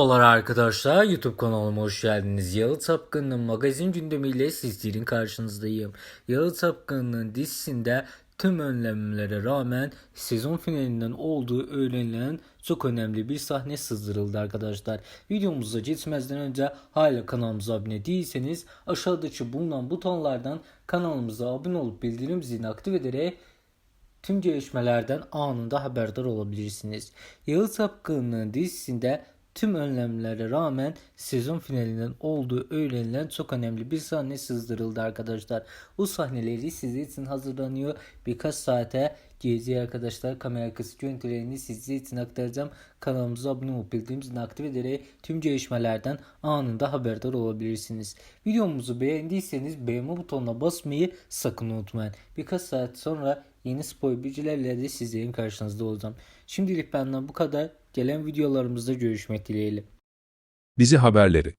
Merhabalar arkadaşlar YouTube kanalıma hoş geldiniz. Yalı Tapkın'ın magazin gündemiyle sizlerin karşınızdayım. Yalı Tapkın'ın dizisinde tüm önlemlere rağmen sezon finalinden olduğu öğrenilen çok önemli bir sahne sızdırıldı arkadaşlar. Videomuza geçmezden önce hala kanalımıza abone değilseniz aşağıdaki bulunan butonlardan kanalımıza abone olup bildirim zilini aktif ederek Tüm gelişmelerden anında haberdar olabilirsiniz. Yalı Tapkın'ın dizisinde tüm önlemlere rağmen sezon finalinden olduğu öğrenilen çok önemli bir sahne sızdırıldı arkadaşlar. Bu sahneleri sizler için hazırlanıyor. Birkaç saate gelecek arkadaşlar kamera arkası görüntülerini sizler için aktaracağım. Kanalımıza abone olup bildirim zilini aktif ederek tüm gelişmelerden anında haberdar olabilirsiniz. Videomuzu beğendiyseniz beğenme butonuna basmayı sakın unutmayın. Birkaç saat sonra yeni spoiler bilgilerle de sizlerin karşınızda olacağım. Şimdilik benden bu kadar. Gelen videolarımızda görüşmek dileğiyle. Dizi haberleri